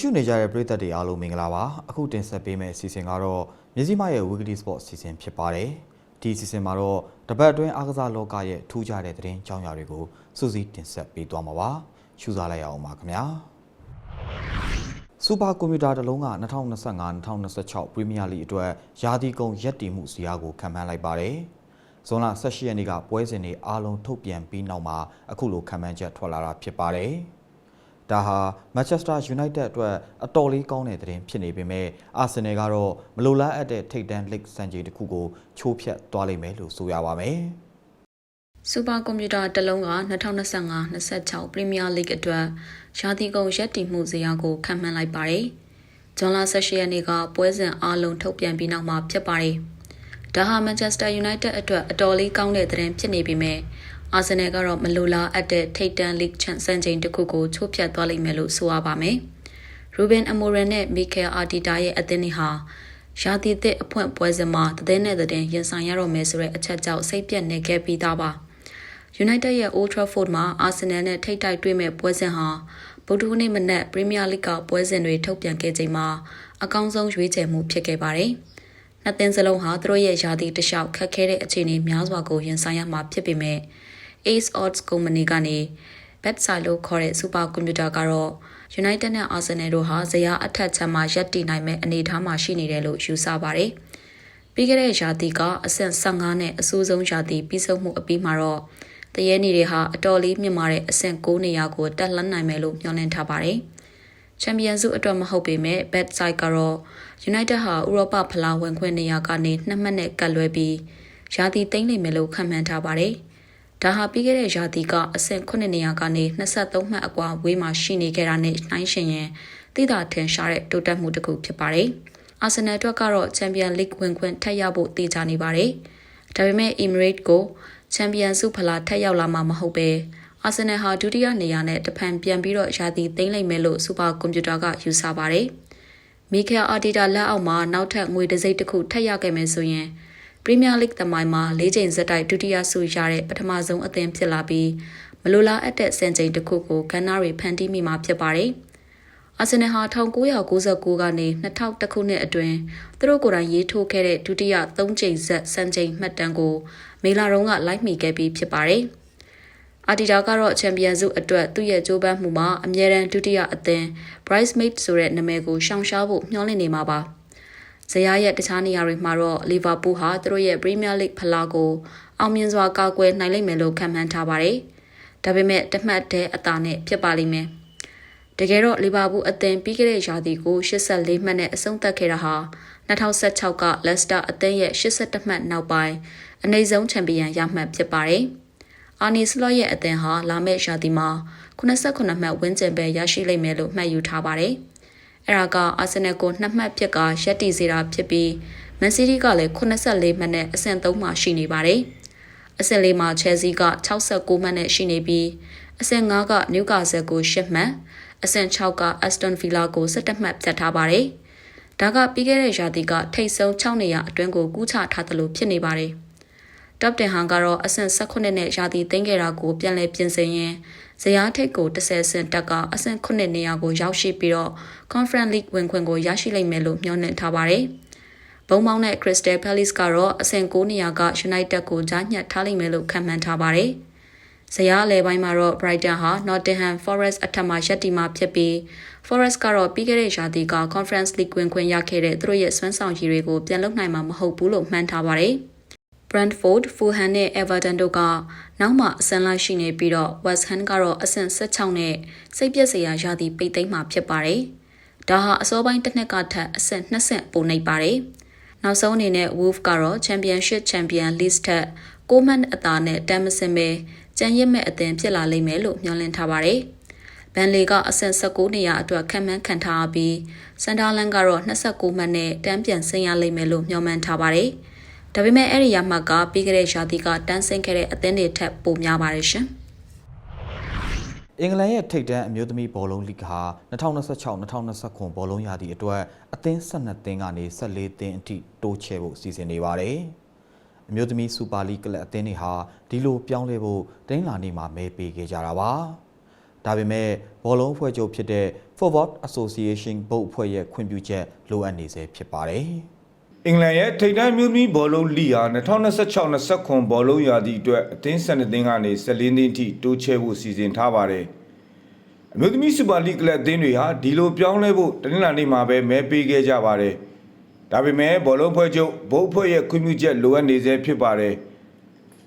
ကြည့်ရှုနေကြတဲ့ပရိသတ်တွေအားလုံးမင်္ဂလာပါအခုတင်ဆက်ပေးမယ့်အစီအစဉ်ကတော့မြစည်းမရဲ့ Weekly Sport အစီအစဉ်ဖြစ်ပါတယ်ဒီအစီအစဉ်မှာတော့တပတ်အတွင်းအားကစားလောကရဲ့ထူးခြားတဲ့သတင်းကြောင်းရာတွေကိုစူးစီးတင်ဆက်ပေးသွားမှာပါရှုစားလိုက်ရအောင်ပါခင်ဗျာစူပါကွန်ပျူတာတစ်လုံးက2025-2026 Premier League အတွက်ယာတီကုံရက်တီမှုစီးအားကိုခံမှန်းလိုက်ပါတယ်ဇွန်လ18ရက်နေ့ကပွဲစဉ်တွေအားလုံးထုတ်ပြန်ပြီးနောက်မှာအခုလိုခံမှန်းချက်ထွက်လာတာဖြစ်ပါတယ်။ ဒါဟာ Manchester United အတွက်အတော်လေးကောင်းတဲ့သတင်းဖြစ်နေပေမဲ့ Arsenal ကတော့မလိုလားအပ်တဲ့ထိပ်တန်း League စံချိန်တစ်ခုကိုချိုးဖျက်သွားလိမ့်မယ်လို့ဆိုရပါမယ်။စူပါကွန်ပျူတာတစ်လုံးက2025-26 Premier League အတွက်ရာသီကုန်ရက်တည်မှုဇယားကိုခန့်မှန်းလိုက်ပါတယ်။ဂျွန်လာ18ရက်နေ့ကပွဲစဉ်အားလုံးထုတ်ပြန်ပြီးနောက်မှာဖြစ်ပါတယ်။ဒါဟာ Manchester United အတွက်အတော်လေးကောင်းတဲ့သတင်းဖြစ်နေပေမဲ့ အာဆင်နယ်ကတော့မလိုလားအပ်တဲ့ထိပ်တန်း League ချန်စံချိန်တစ်ခုကိုချိုးဖျက်သွားလိမ့်မယ်လို့ဆိုရပါမယ်။ Ruben Amorim နဲ့ Mikel Arteta ရဲ့အသင်းတွေဟာရာသီသစ်အဖွင့်ပွဲစဉ်မှာတည်တဲ့တဲ့ရင်ဆိုင်ရတော့မယ်ဆိုတဲ့အချက်ကြောင့်စိတ်ပြတ်နေခဲ့ပြီးသားပါ။ United ရဲ့ Old Trafford မှာ Arsenal နဲ့ထိပ်တိုက်တွေ့မဲ့ပွဲစဉ်ဟာဗုဒ္ဓဟူးနေ့မနက် Premier League ကပွဲစဉ်တွေထုတ်ပြန်ခဲ့ချိန်မှာအကောင်းဆုံးရွေးချယ်မှုဖြစ်ခဲ့ပါတယ်။နှစ်သင်းစလုံးဟာသူတို့ရဲ့ယာတီတလျှောက်ခက်ခဲတဲ့အခြေအနေများစွာကိုရင်ဆိုင်ရမှာဖြစ်ပေမဲ့ Ace Odds Company ကနေ Betside လို့ခေါ်တဲ့ Super Computer ကတော့ United နဲ့ Arsenal တို့ဟာဇယားအထက်ချက်မှာရပ်တည်နိုင်မဲ့အနေအထားမှာရှိနေတယ်လို့ယူဆပါတယ်။ပြီးခဲ့တဲ့ရာသီကအဆင့်15နဲ့အဆိုးဆုံးရာသီပြီးဆုံးမှုအပြီးမှာတော့တရဲနေတွေဟာအတော်လေးမြင့်မာတဲ့အဆင့်6နေရာကိုတက်လှမ်းနိုင်မယ်လို့မျှော်လင့်ထားပါတယ်။ချန်ပီယံစုအတွက်မဟုတ်ပေမဲ့ Betside ကတော့ United ဟာဥရောပဖလားဝင်ခွင့်နေရာကနေနှစ်မှတ်နဲ့ကတ်လွဲပြီးရာသီသိမ်းလိမ့်မယ်လို့ခန့်မှန်းထားပါတယ်။ ဒါဟာပြီးခဲ့တဲ့ရာသီကအဆင့်9နေရာကနေ23မှတ်အကွာဝေးမှာရှိနေခဲ့တာနဲ့နှိုင်းယှဉ်ရင်သိတာထင်ရှားတဲ့တိုးတက်မှုတစ်ခုဖြစ်ပါတယ်။အာဆင်နယ်အတွက်ကတော့ချန်ပီယံလိဂ်ဝင်ခွင့်ထပ်ရဖို့တည်ကြနေပါတယ်။ဒါပေမဲ့ Emirates ကိုချန်ပီယံစုဖလားထပ်ရောက်လာမှာမဟုတ်ပဲအာဆင်နယ်ဟာဒုတိယနေရာနဲ့တဖန်ပြန်ပြီးတော့ရာသီသိမ်းလိုက်မယ်လို့စူပါကွန်ပျူတာကယူဆပါတယ်။မီကယ်အာတီတာလက်အောက်မှာနောက်ထပ်ငွေတစိမ့်တစ်ခုထပ်ရခဲ့မယ်ဆိုရင် ပရီးမီးယားလိဂ်သမိုင်းမှာ၄ချိန်ဆက်တိုက်ဒုတိယဆုရတဲ့ပထမဆုံးအသင်းဖြစ်လာပြီးမလိုလားအပ်တဲ့စံချိန်တစ်ခုကိုဂန်နာရီဖန်တီးမိမှာဖြစ်ပါတယ်။အာဆင်နယ်ဟာ1999ကနေ2000ခုနှစ်အတွင်းသူတို့ကိုယ်တိုင်ရေးထိုးခဲ့တဲ့ဒုတိယ၃ချိန်ဆက်စံချိန်မှတ်တမ်းကိုမေလာရုံးကလိုက်မိခဲ့ပြီးဖြစ်ပါတယ်။အာတီတာကတော့ချန်ပီယံစုအတွက်သူ့ရဲ့ကြိုးပမ်းမှုမှာအမြဲတမ်းဒုတိယအသင်း Bridesmaid ဆိုတဲ့နာမည်ကိုရှောင်ရှားဖို့မျှော်လင့်နေမှာပါ။ ဇယားရဲ့တခြားနေရာတွေမှာတော့လီဗာပူးဟာသူတို့ရဲ့ Premier League ဖလားကိုအောင်မြင်စွာကာကွယ်နိုင်လိမ့်မယ်လို့ခန့်မှန်းထားပါတယ်။ဒါပေမဲ့တမှတ်တဲ့အသာနဲ့ဖြစ်ပါလိမ့်မယ်။တကယ်တော့လီဗာပူးအသင်းပြီးခဲ့တဲ့ရာသီကို84မှတ်နဲ့အဆုံးသတ်ခဲ့တာဟာ2016ကလက်စတာအသင်းရဲ့82မှတ်နောက်ပိုင်းအနည်းဆုံးချန်ပီယံရမှတ်ဖြစ်ပါတယ်။အာနီစလော့ရဲ့အသင်းဟာလာမယ့်ရာသီမှာ89မှတ်ဝန်းကျင်ပဲရရှိလိမ့်မယ်လို့မှတ်ယူထားပါတယ်။ အဲဒါကအာဆင်နယ်ကို2မှတ်ဖြစ်ကရက်တီစေတာဖြစ်ပြီးမန်စီးတီးကလည်း84မှတ်နဲ့အဆင့်3မှာရှိနေပါတယ်။အဆင့်4မှာချယ်ဆီက69မှတ်နဲ့ရှိနေပြီးအဆင့်5ကနျူကာဆယ်ကို10မှတ်အဆင့်6ကအက်စတွန်ဗီလာကို17မှတ်ဖြတ်ထားပါတယ်။ဒါကပြီးခဲ့တဲ့ရာသီကထိတ်ဆုံး6နေရာအတွင်းကိုကူးချထားသလိုဖြစ်နေပါတယ်။ Top 10ဟန်ကတော့အဆင့်18နဲ့ရာသီသိမ်းခဲ့တာကိုပြန်လည်ပြင်ဆင်ရင်းဇယားထိတ်ကို10ဆင့်တက်ကအဆင့်9နေရာကိုရောက်ရှိပြီးတော့ Conference League ဝင်ခွင့်ကိုရရှိလိမ့်မယ်လို့မျှော်လင့်ထားပါတယ်။ဘုံမောင်းတဲ့ Crystal Palace ကတော့အဆင့်9နေရာက United ကိုကြားညှက်ထားလိမ့်မယ်လို့ခန့်မှန်းထားပါတယ်။ဇယားအလဲပိုင်းမှာတော့ Brighton ဟာ Nottingham Forest အထက်မှာရပ်တည်မှာဖြစ်ပြီး Forest ကတော့ပြီးခဲ့တဲ့ရာသီက Conference League ဝင်ခွင့်ရခဲ့တဲ့သူတို့ရဲ့စွမ်းဆောင်ရည်တွေကိုပြန်လုပ်နိုင်မှာမဟုတ်ဘူးလို့မှန်းထားပါတယ်။ Brentford, Fulham နဲ့ Everton တို့ကနောက်မှအဆင့်လိုက်ရှိနေပြီးတော့ West Ham ကတော့အဆင့်16နဲ့စိတ်ပြည့်စရာရာသီပိတ်သိမ်းမှာဖြစ်ပါတယ်။ဒါဟာအစောပိုင်းတစ်နှစ်ကထက်အဆင့်2ဆင့်ပိုနေပါတယ်။နောက်ဆုံးအနေနဲ့ Wolf ကတော့ Championship Champion List ထက်6မှတ်အသာနဲ့တမ်းမစင်ပဲကြံရစ်မဲ့အသင်းဖြစ်လာလိမ့်မယ်လို့မျှော်လင့်ထားပါတယ်။ဘန်လီကအဆင့်16နေရာအတွက်ခံမှန်းခံထားပြီးစန်ဒါလန်ကတော့29မှတ်နဲ့တန်းပြန်ဆင်းရလိမ့်မယ်လို့မျှော်မှန်းထားပါတယ်။ ဒါပေမဲ့အဲ့ဒီရမှတ်ကပြီးခဲ့တဲ့ရာသီကတန်းဆင်းခဲ့တဲ့အသင်းတွေထက်ပိုများပါတယ်ရှင်။အင်္ဂလန်ရဲ့ထိပ်တန်းအမျိုးသမီးဘောလုံးလိဂ်ဟာ2026-2029ဘောလုံးရာသီအတွက်အသင်း12သင်းကနေ14သင်းအထိတိုးချဲ့ဖို့စီစဉ်နေပါတယ်။အမျိုးသမီးစူပါလိဂ်ကလပ်အသင်းတွေဟာဒီလိုပြောင်းလဲဖို့တင်းလာနေမှာမဲပေးခဲ့ကြတာပါ။ဒါပေမဲ့ဘောလုံးအဖွဲ့ချုပ်ဖြစ်တဲ့ Forward Association ဘုတ်အဖွဲ့ရဲ့ခွင့်ပြုချက်လိုအပ်နေစေဖြစ်ပါတယ်။ အင်္ဂလန်ရဲ့ထိပ်တန်းမျိုးသမီးဘောလုံးလိဟာ2026-29ဘောလုံးရာသီအတွက်အသင်း12သင်းကနေ14သင်းထိတိုးချဲ့ဖို့စီစဉ်ထားပါတယ်။အမျိုးသမီးစူပါလိကလပ်အသင်းတွေဟာဒီလိုပြောင်းလဲဖို့တနင်္လာနေ့မှာပဲမဲပေးခဲ့ကြပါတယ်။ဒါပေမဲ့ဘောလုံးဖွဲ့ချုပ်ဘုတ်အဖွဲ့ရဲ့ခွင့်ပြုချက်လိုအပ်နေစေဖြစ်ပါတယ်။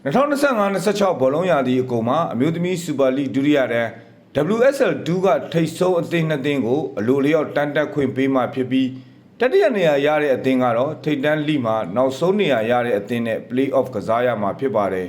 2025-26ဘောလုံးရာသီအကုန်မှာအမျိုးသမီးစူပါလိဒုတိယတန်း WSL 2 ကထိပ်ဆုံးအသင်းနှစ်သင်းကိုအလိုလျောက်တန်းတက်ခွင့်ပေးမှဖြစ်ပြီး တတိယနေရာရတဲ့အသင်းကတော့ထိပ်တန်းလိမှာနောက်ဆုံးနေရာရတဲ့အသင်းနဲ့ play off ကစားရမှာဖြစ်ပါတယ်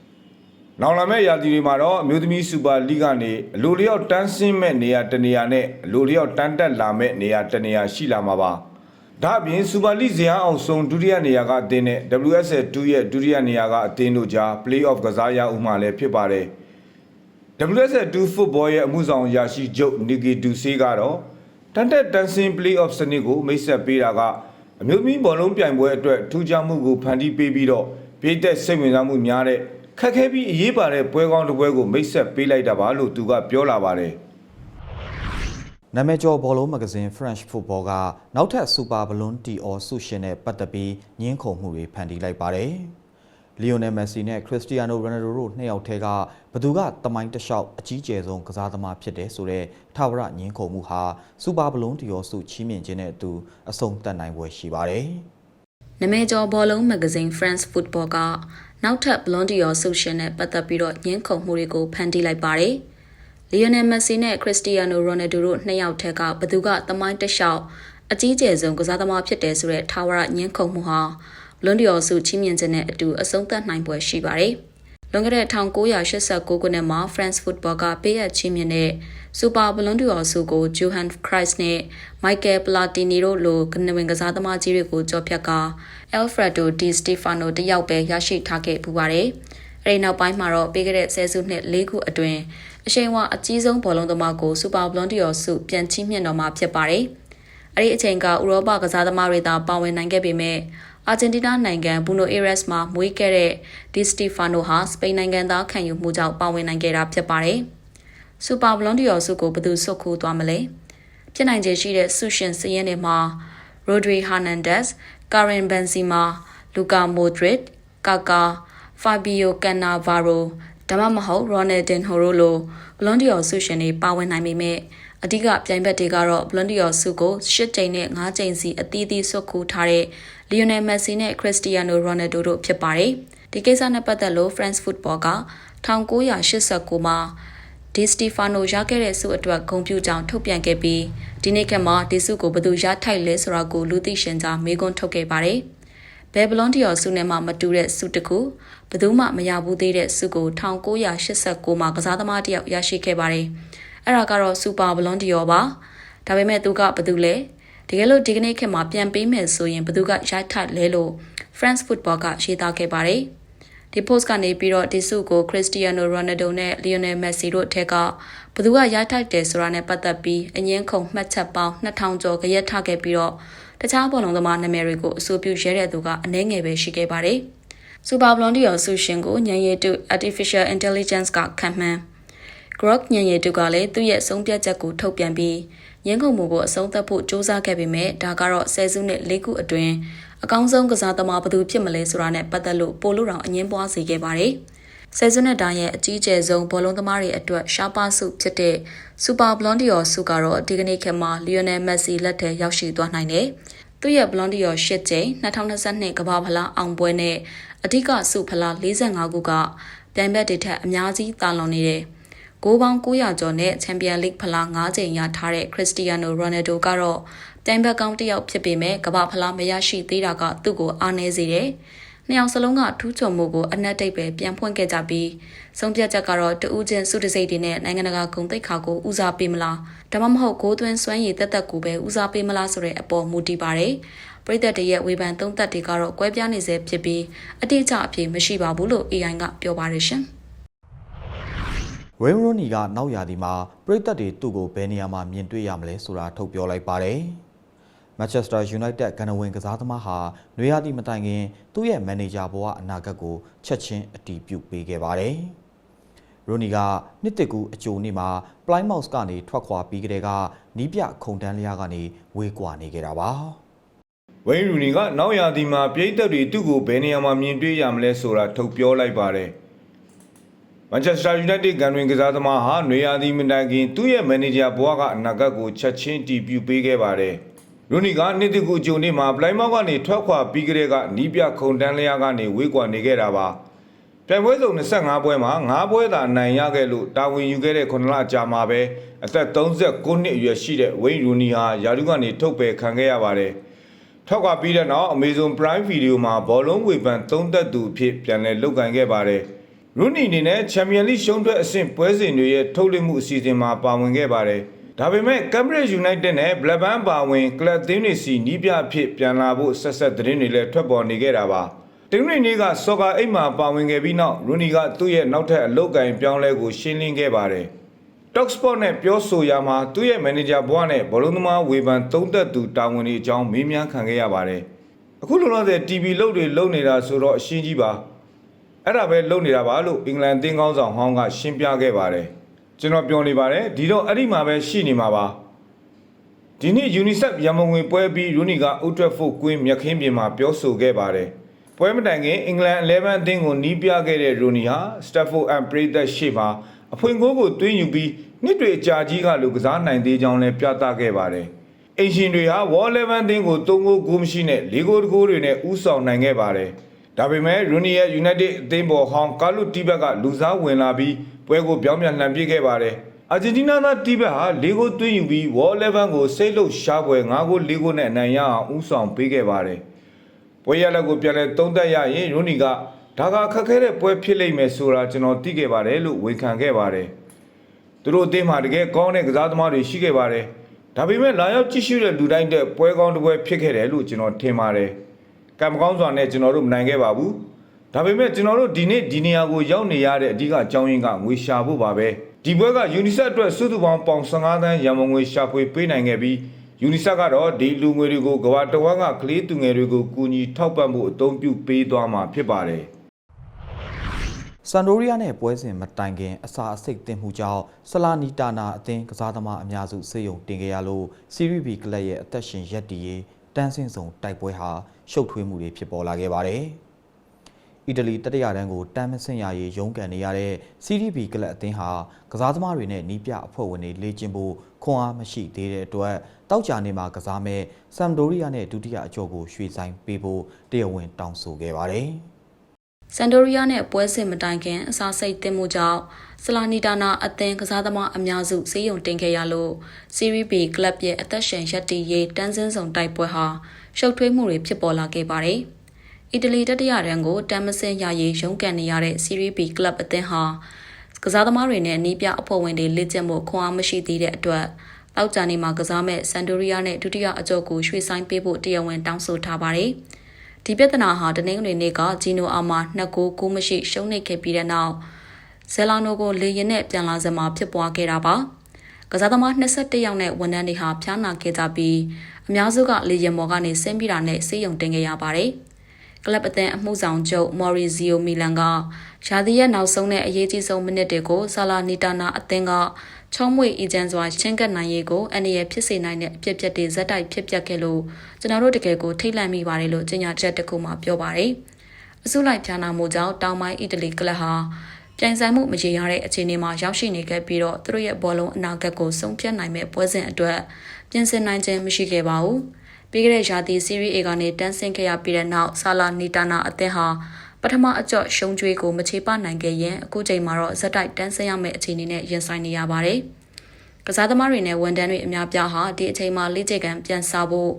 ။နောက်လာမယ့်ရာသီတွေမှာတော့အမျိုးသမီးစူပါလိကနေအလိုလျောက်တန်းဆင်းမဲ့နေရာတစ်နေရာနဲ့အလိုလျောက်တန်းတက်လာမဲ့နေရာတစ်နေရာရှိလာမှာပါ။ဒါ့အပြင်စူပါလိဇီယန်အောင်ဆုံးဒုတိယနေရာကအသင်းနဲ့ WSL 2ရဲ့ဒုတိယနေရာကအသင်းတို့ကြား play off ကစားရဦးမှာလည်းဖြစ်ပါတယ်။ WSL2 football ရဲ့အမှုဆောင်ရာရှိချုပ်နီဂီဒူဆေးကတော့ တန်တက်တန်ဆင် play-off စနစ်ကိုမိတ်ဆက်ပေးတာကအမျိုးသမီးဘောလုံးပြိုင်ပွဲအတွက်ထူးခြားမှုကိုဖန်တီးပေးပြီးတော့ပြည်သက်စိတ်ဝင်စားမှုများတဲ့ခက်ခဲပြီးအရေးပါတဲ့ပွဲကောင်းတစ်ပွဲကိုမိတ်ဆက်ပေးလိုက်တာပါလို့သူကပြောလာပါတယ်နာမည်ကျော်ဘောလုံးမဂ္ဂဇင်း French Football ကနောက်ထပ်စူပါဘလွန်တီအော်ဆုရှင်နဲ့ပတ်သက်ပြီးညှင်းခုန်မှုတွေဖန်တီးလိုက်ပါတယ်။ Lionel Messi နဲ့ Cristiano Ronaldo တို့နှစ်ယောက်ထဲကဘသူကတမိုင်းတစ်လျှောက်အကြီးကျယ်ဆုံးကစားသမားဖြစ်တယ်ဆိုတဲ့ထာဝရညှင်းခုန်မှုဟာစူပါဘလွန်တီအော်ဆုချီးမြှင့်ခြင်းနဲ့အတူအဆုံးသတ်နိုင်ပွဲရှိပါတယ်။နမဲကျော်ဘောလုံးမဂ္ဂဇင်း France Football ကနောက်ထပ် Blondier ဆုရှင်နဲ့ပတ်သက်ပြီးတော့ညှင်းခုန်မှုတွေကိုဖန်တီးလိုက်ပါတယ်။ Lionel Messi နဲ့ Cristiano Ronaldo တို့နှစ်ယောက်ထက်ကဘသူကသမိုင်းတစ်လျှောက်အကြီးကျယ်ဆုံးကစားသမားဖြစ်တယ်ဆိုတဲ့ထာဝရညှင်းခုန်မှုဟာ Blondier ဆုချီးမြှင့်ခြင်းနဲ့အတူအဆုံးသတ်နိုင်ပွဲရှိပါတယ်။လွန်ခဲ့တဲ့1989ခုနှစ်မှာ France Football ကပေးအပ်ချီးမြှင့်တဲ့ Super Ballon d'Or ဆုကို Johan Cruyff နဲ့ Michael Platini တို့လိုကနဝင်ကစားသမားကြီးတွေကိုကြော်ဖြတ်ကာ Alfredo Di Stefano တယောက်ပဲရရှိထားခဲ့ပူပါတယ်။အဲဒီနောက်ပိုင်းမှာတော့ပေးခဲ့တဲ့ဆယ်စုနှစ်၄ခုအတွင်းအရှိန်ဝါအကြီးဆုံးဘောလုံးသမားကို Super Ballon d'Or ဆုပြန်ချီးမြှင့်တော်မှာဖြစ်ပါတယ်။အဲဒီအချိန်ကဥရောပကစားသမားတွေသာပါဝင်နိုင်ခဲ့ပေမဲ့ အာဂျင်တီးနားနိုင်ငံဘူနိုအေရက်စ်မှာမွေးခဲ့တဲ့ဒီစတီဖာနိုဟာစပိန်နိုင်ငံသားခံယူမှုကြောင့်ပါဝင်နိုင်ခဲ့တာဖြစ်ပါတယ်။စူပါဘလွန်ဒီယောဆုကိုဘယ်သူဆုတ်ခိုးသွားမလဲ။ဖြစ်နိုင်ခြေရှိတဲ့ဆုရှင်စည်ရင်တွေမှာရိုဒရီဟာနန်ဒက်စ်၊ကာရင်ဘန်စီမာ၊လူကာမိုဒရစ်၊ကာကာ၊ဖာဘီယိုကန်နာဗာရိုဒါမှမဟုတ်ရော်နယ်ဒင်ဟိုရိုလိုဘလွန်ဒီယောဆုရှင်တွေပါဝင်နိုင်ပေမဲ့အဓိကပြိုင်ဘက်တွေကတော့ Blondier ဆုကို၈ကြိမ်နဲ့၅ကြိမ်စီအသီးသီးဆွတ်ခူးထားတဲ့ Lionel Messi နဲ့ Cristiano Ronaldo တို့ဖြစ်ပါတယ်။ဒီကိစ္စနဲ့ပတ်သက်လို့ France Football က1989မှာဒီစတီဖာနိုရခဲ့တဲ့ဆုအတွက်ဂုဏ်ပြုကြောင်းထုတ်ပြန်ခဲ့ပြီးဒီနေ့ကမှဒီဆုကိုဘယ်သူရထိုက်လဲဆိုတာကိုလူသိရှင်ကြားမေးခွန်းထုတ်ခဲ့ပါတယ်။ဘယ်ဘလွန်တီယော်ဆုနဲ့မှမတူတဲ့ဆုတစ်ခုဘယ်သူမှမရဘူးသေးတဲ့ဆုကို1989မှာကစားသမားတယောက်ရရှိခဲ့ပါတယ်။အဲ့ဒါကတော့စူပါဘလွန်တီယော်ပါ။ဒါပေမဲ့သူကဘယ်သူလဲ။တ ကယ်လို့ဒီကနေ့ခေတ်မှာပြန်ပေးမယ်ဆိုရင်ဘယ်သူကရိုက်ထိုက်လဲလို့ France Football ကရေးသားခဲ့ပါတယ်။ဒီ post ကနေပြီးတော့ဒီစုကို Cristiano Ronaldo နဲ့ Lionel Messi တို့ထက်ကဘသူကရိုက်ထိုက်တယ်ဆိုတာနဲ့ပတ်သက်ပြီးအငင်းခုန်မှတ်ချက်ပေါင်း2000ကျော်ကြရက်ထခဲ့ပြီးတော့တခြားဘောလုံးသမားနာမည်တွေကိုအဆိုပြုရဲတဲ့သူကအနည်းငယ်ပဲရှိခဲ့ပါတယ်။ Super Blondier ဆုရှင်ကိုညံရည်တု Artificial Intelligence ကခံမှန်း Grok ညံရည်တုကလည်းသူ့ရဲ့ဆုံးဖြတ်ချက်ကိုထုတ်ပြန်ပြီး ရင်းကုန်မှုကိုအဆုံးသတ်ဖို့စ조사ခဲ့ပေမဲ့ဒါကတော့ဆယ်စုနှစ်၄ခုအတွင်းအကောင်းဆုံးကစားသမားဘသူဖြစ်မလဲဆိုတာနဲ့ပတ်သက်လို့ပိုလို့တောင်အငင်းပွားစေခဲ့ပါတယ်။ဆယ်စုနှစ်တိုင်းရဲ့အကြီးကျယ်ဆုံးဘောလုံးသမားတွေအတွက်ရှားပါစုဖြစ်တဲ့ Super Blondier ဆုကတော့ဒီကနေ့ခေတ်မှာ Lionel Messi လက်ထဲရောက်ရှိသွားနိုင်တယ်။သူ့ရဲ့ Blondier ၈ကြိမ်2022ကမ္ဘာဖလားအောင်ပွဲနဲ့အဓိကဆုဖလား45ခုကပြိုင်ဘက်တွေထက်အများကြီးတာလွန်နေတယ်။ ဂိုးပေါင်း900ကျော်နဲ့ချန်ပီယံလိဂ်ဖလား9ကြိမ်ရထားတဲ့ခရစ္စတီယာနိုရိုနယ်ဒိုကတော့ပြိုင်ဘက်ကောင်းတစ်ယောက်ဖြစ်ပေမဲ့ကမ္ဘာဖလားမရရှိသေးတာကသူ့ကိုအားနည်းစေတယ်။နှစ်ယောက်စလုံးကထူးချွန်မှုကိုအနက်တိတ်ပဲပြန်ဖွင့်ခဲ့ကြပြီးဆုံးဖြတ်ချက်ကတော့တူးချင်းစုတစိတ်တွေနဲ့နိုင်ငံတကာဂုဏ်သိက္ခာကိုဦးစားပေးမလားဒါမှမဟုတ်ဂိုးသွင်းစွမ်းရည်တက်တက်ကိုပဲဦးစားပေးမလားဆိုတဲ့အပေါ်မူတည်ပါတယ်။ပြည်သက်တွေရဲ့ဝေဖန်သုံးသပ်တွေကတော့ကွဲပြားနေစေဖြစ်ပြီးအတိအကျအဖြစ်မရှိပါဘူးလို့ AI ကပြောပါတယ်ရှင်။ ဝင်းရိုနီကနောက်ရာသီမှာပြည်သက်တွေသူ့ကိုဘယ်နေရာမှာမြင်တွေ့ရမလဲဆိုတာထုတ်ပြောလိုက်ပါတယ်။ Manchester United ကနဝင်ကစားသမားဟာနွေရာသီမတိုင်ခင်သူ့ရဲ့မန်နေဂျာဘဝအနာဂတ်ကိုချက်ချင်းအတည်ပြုပေးခဲ့ပါတယ်။ရိုနီကနှစ်တစ်ကူအကြိုနေ့မှာ Plymouth ကနေထွက်ခွာပြီးကတည်းကနီးပြခုံတန်းလျားကနေဝေးကွာနေခဲ့တာပါဝိန်းရူနီကနောက်ရာသီမှာပြည်သက်တွေသူ့ကိုဘယ်နေရာမှာမြင်တွေ့ရမလဲဆိုတာထုတ်ပြောလိုက်ပါတယ် မန်ချက်စတာယူနိုက်တက်ကန်တွင်ကစားသမားဟာနွေရာသီမတိုင်ခင်သူ့ရဲ့မန်နေဂျာဘွားကအနာဂတ်ကိုချက်ချင်းတီးပြပေးခဲ့ပါတယ်ရူနီကနှစ်တကူဂျုံနေ့မှာပလိုင်းမောက်ကနေထွက်ခွာပြီးကလေးကနီးပြခုံတန်းလျားကနေဝေးကွာနေခဲ့တာပါပြိုင်ပွဲစုံ25ပွဲမှာ9ပွဲသာအနိုင်ရခဲ့လို့တာဝန်ယူခဲ့တဲ့9လကြာမှာပဲအသက်39နှစ်အရွယ်ရှိတဲ့ဝိန်းရူနီဟာယာရုကနေထုတ်ပယ်ခံခဲ့ရပါတယ်ထောက်ကပြီးတဲ့နောက် Amazon Prime Video မှာဘောလုံးဝေဖန်သုံးသက်သူအဖြစ်ပြန်လည်လုပ်ကိုင်ခဲ့ပါတယ်။ ရူနီအနေနဲ့ Champions League ရှုံးထွက်အဆင့်ပွဲစဉ်တွေရဲ့ထုတ်လွှင့်မှုအစီအစဉ်မှာပါဝင်ခဲ့ပါတယ်။ဒါပေမဲ့ Cambridge United နဲ့ Blackburn ပါဝင်ကလပ်သင်းတွေစီနီးပြအဖြစ်ပြန်လာဖို့ဆက်ဆက်သတင်းတွေလည်းထွက်ပေါ်နေခဲ့တာပါ။တင်ရီနီကဆော်ကာအိတ်မှာပါဝင်ခဲ့ပြီးနောက်ရူနီကသူ့ရဲ့နောက်ထပ်အလုပ်ကိုင်ပြောင်းလဲကိုရှင်းလင်းခဲ့ပါတယ်။ Talksport နဲ့ပြောဆိုရမှာသူ့ရဲ့မန်နေဂျာဘွားနဲ့ဘောလုံးသမားဝေဖန်သုံးသက်သူတာဝန်တွေအကြောင်းမေးမြန်းခံခဲ့ရပါတယ်။အခုလောလောဆယ် TV လုတ်တွေလုတ်နေတာဆိုတော့အရှင်းကြီးပါ။ အဲ့ဒါပဲလုတ်နေတာပါလို့အင်္ဂလန်သင်းကောင်းဆောင်ဟောင်းကရှင်းပြခဲ့ပါတယ်။ကျွန်တော်ပြောနေပါတယ်ဒီတော့အဲ့ဒီမှာပဲရှိနေမှာပါ။ဒီနေ့ UNICEF ရန်မုံငွေပွဲပြီးရူနီက Old Trafford ကွင်းမြက်ခင်းပြင်မှာပြောဆိုခဲ့ပါတယ်။ပွဲမတိုင်ခင်အင်္ဂလန်11အသင်းကိုနီးပြခဲ့တဲ့ရူနီဟာ Stafford and ပရိသတ်ရှေ့မှာအဖွင့်ကိုးကိုတွင်းယူပြီးနှစ်တွေအကြာကြီးကလူကစားနိုင်သေးကြောင်းလည်းပြသခဲ့ပါတယ်။အင်ရှင်တွေဟာ Wall 11အသင်းကို3ဂိုးဂိုးမရှိနဲ့4ဂိုးတဂိုးတွေနဲ့ဦးဆောင်နိုင်ခဲ့ပါတယ်။ ဒါပေမဲ့ Rooney ရဲ့ United အသင်းပေါ်ဟောင်းကာလုတီဘက်ကလူစားဝင်လာပြီးပွဲကိုပြောင်းပြန်လှန်ပစ်ခဲ့ပါတယ်။အာဂျင်တီးနားသားတီဘက်ဟာ၄ဂိုးသွင်းယူပြီး Wall 11ကိုစိတ်လုရှားပွဲ၅ဂိုး၄ဂိုးနဲ့အနိုင်ရအောင်ဦးဆောင်ပေးခဲ့ပါတယ်။ပွဲရလက်ကိုပြန်လဲသုံးသက်ရရင် Rooney ကဒါကခက်ခဲတဲ့ပွဲဖြစ်လိမ့်မယ်ဆိုတာကျွန်တော်သိခဲ့ပါတယ်လို့ဝန်ခံခဲ့ပါတယ်။သူတို့အသင်းမှာတကယ်ကောင်းတဲ့ကစားသမားတွေရှိခဲ့ပါတယ်။ဒါပေမဲ့လာရောက်ကြည့်ရှုတဲ့လူတိုင်းတဲ့ပွဲကောင်းတစ်ပွဲဖြစ်ခဲ့တယ်လို့ကျွန်တော်ထင်ပါတယ်။ ကံမကောင်းစွာနဲ့ကျွန်တော်တို့မနိုင်ခဲ့ပါဘူး။ဒါပေမဲ့ကျွန်တော်တို့ဒီနေ့ဒီနေရာကိုရောက်နေရတဲ့အဓိကအကြောင်းရင်းကငွေရှာဖို့ပါပဲ။ဒီပွဲက UNICEF အတွက်စုစုပေါင်းပေါင်15သန်းရန်ပုံငွေရှာဖွေပေးနိုင်ခဲ့ပြီး UNICEF ကတော့ဒီလူငွေတွေကိုကမ္ဘာတဝန်းကကလေးသူငယ်တွေကိုကူညီထောက်ပံ့ဖို့အသုံးပြုပေးသွားမှာဖြစ်ပါတယ်။ဆန်ဒိုရီးယားနဲ့ပွဲစဉ်မတိုင်ခင်အစာအစိတ်တင်မှုကြောင့်ဆလာနီတာနာအသင်းကစားသမားအများစုစေယုံတင်ခဲ့ရလို့စီရီဘီကလပ်ရဲ့အသက်ရှင်ရက်တည်ရေး တန်းဆင်းဆောင်တိုက်ပွဲဟာရှုပ်ထွေးမှုတွေဖြစ်ပေါ်လာခဲ့ပါတယ်။အီတလီတတိယတန်းကိုတန်းမဆင့်ရရေးရုန်းကန်နေရတဲ့စီရီဘီကလပ်အသင်းဟာကစားသမားတွေနဲ့နီးပြအဖွဲ့ဝင်တွေလေ့ကျင့်ဖို့ခွန်အားမရှိသေးတဲ့အတွက်တောက်ကြနေမှာကစားမဲ့ဆမ်ဒိုရီးယားနဲ့ဒုတိယအကျော်ကိုရွှေ့ဆိုင်ပေးဖို့တရားဝင်တောင်းဆိုခဲ့ပါတယ်။ စန်တိုရီယာနဲ့ပွဲစဉ်မတိုင်ခင်အစာစိတ်တင်မှုကြောင့်ဆလာနီတာနာအသင်းကစားသမားအများစုဈေးရုံတင်ခဲ့ရလို့စီရီဘီကလပ်ရဲ့အသက်ရှင်ရက်တီရေးတန်းစင်းဆောင်တိုက်ပွဲဟာရှုပ်ထွေးမှုတွေဖြစ်ပေါ်လာခဲ့ပါတယ်။အီတလီတတိယတန်းကိုတန်းမစင်ရရေးရုန်းကန်နေရတဲ့စီရီဘီကလပ်အသင်းဟာကစားသမားတွေနဲ့နီးပြအဖွဲ့ဝင်တွေလက်ကျင့်မှုခွန်အားမရှိသေးတဲ့အတွက်တောက်ကြနေမှာကစားမဲ့ဆန်တိုရီယာနဲ့ဒုတိယအကြော့ကိုရွှေ့ဆိုင်းပေးဖို့တရားဝင်တောင်းဆိုထားပါတယ်။ ဒီပြဿနာဟာတနင်္ဂနွေနေ့ကဂျီနိုအာမာနှစ်ကိုကိုမရှိရှုံးနိခဲ့ပြီးတဲ့နောက်ဇယ်လာနိုကိုလေရင်နဲ့ပြန်လာစမှာဖြစ်ပွားခဲ့တာပါကစားသမား21ယောက်နဲ့ဝန်ထမ်းတွေဟာဖျားနာခဲ့ကြပြီးအများစုကလေရင်ပေါ်ကနေဆင်းပြီးတာနဲ့စေယုံတင်ခဲ့ရပါတယ်ကလပ်အသင်းအမှုဆောင်ချုပ်မော်ရီဇီယိုမီလန်ကရာသီရဲ့နောက်ဆုံးနဲ့အရေးကြီးဆုံးမိနစ်တွေကိုဆာလာနီတာနာအသင်းက ချောင်းမွေအီဂျန်စွာချင်းကပ်နိုင်ရေးကိုအန်ရယ်ဖြစ်စေနိုင်တဲ့အဖြစ်အပျက်တွေဇက်တိုက်ဖြစ်ပျက်ခဲ့လို့ကျွန်တော်တို့တကယ်ကိုထိတ်လန့်မိပါတယ်လို့ကြေညာချက်တစ်ခုမှပြောပါတယ်။အစုလိုက်ဖြာနာမှုကြောင့်တောင်ပိုင်းအီတလီကလပ်ဟာပြိုင်ဆိုင်မှုမကြေရတဲ့အခြေအနေမှာရောက်ရှိနေခဲ့ပြီးတော့သူတို့ရဲ့ဘောလုံးအနာဂတ်ကိုဆုံးဖြတ်နိုင်မဲ့ပွဲစဉ်အတွက်ပြင်ဆင်နိုင်ခြင်းမရှိခဲ့ပါဘူး။ပြီးခဲ့တဲ့ရာသီစီးရီး A ကနေတန်းဆင်းခဲ့ရပြီးတဲ့နောက်ဆာလာနီတာနာအသင်းဟာ ပထမအကြော့ရှုံးကြွေးကိုမချေပနိုင်ခဲ့ရင်အခုချိန်မှာတော့ဇက်တိုက်တန်းဆင်းရမယ့်အခြေအနေနဲ့ရင်ဆိုင်နေရပါတယ်။ကစားသမားတွေနဲ့ဝန်ထမ်းတွေအများပြားဟာဒီအချိန်မှာလေးချေကန်ပြန်စားဖို့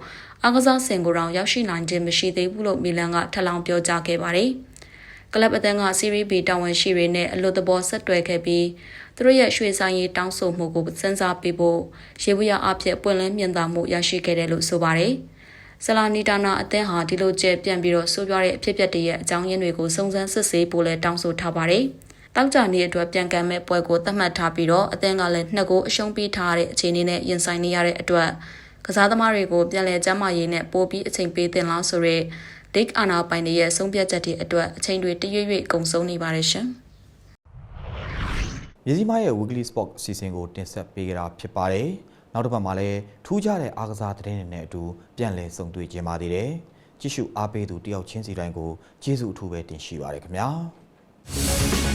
အားကစားစင်ကိုတောင်ရောက်ရှိနိုင်ခြင်းမရှိသေးဘူးလို့မီလန်ကထပ်လောင်းပြောကြားခဲ့ပါတယ်။ကလပ်အသင်းကစီရီဘီတာဝန်ရှိတွေနဲ့အလို့သဘောဆက်တွဲခဲ့ပြီးသူတို့ရဲ့ရွှေဆိုင်ရေးတောင်းဆိုမှုကိုစဉ်းစားပေးဖို့ရေဘူးရအဖြစ်ပွင့်လင်းမြင်သာမှုရရှိခဲ့တယ်လို့ဆိုပါတယ်။ ဆလာနီတာနာအသင်းဟာဒီလိုကျပြန်ပြီးတော့ဆိုးပြတဲ့အဖြစ်အပျက်တွေရဲ့အကြောင်းရင်းတွေကိုစုံစမ်းစစ်ဆေးဖို့လည်းတောင်းဆိုထားပါတယ်။တောက်ကြနေ့အတွက်ပြန်ကမ်းမဲ့ပွဲကိုသတ်မှတ်ထားပြီးတော့အသင်းကလည်းနှစ်ကိုအရှုံးပေးထားတဲ့အခြေအနေနဲ့ရင်ဆိုင်နေရတဲ့အတွက်ကစားသမားတွေကိုပြန်လည်ကျန်းမာရေးနဲ့ပို့ပြီးအချိန်ပေးတင်လားဆိုရဲဒိတ်အာနာပိုင်တွေရဲ့ဆုံးဖြတ်ချက်တွေအတွက်အချိန်တွေတရွေ့ရွေ့ကုန်ဆုံးနေပါတယ်ရှင်။မြစည်းမရဲ့ Weekly Sport အစီအစဉ်ကိုတင်ဆက်ပေးကြတာဖြစ်ပါတယ် နောက်တစ်ပတ်မှာလည်းထူးခြားတဲ့အားကစားသတင်းတွေနဲ့အတူပြန်လည်ဆုံတွေ့ကြပါသေးတယ်ကြည့်ရှုအားပေးသူတယောက်ချင်းစီတိုင်းကိုကျေးဇူးအထူးပဲတင်ရှိပါတယ်ခင်ဗျာ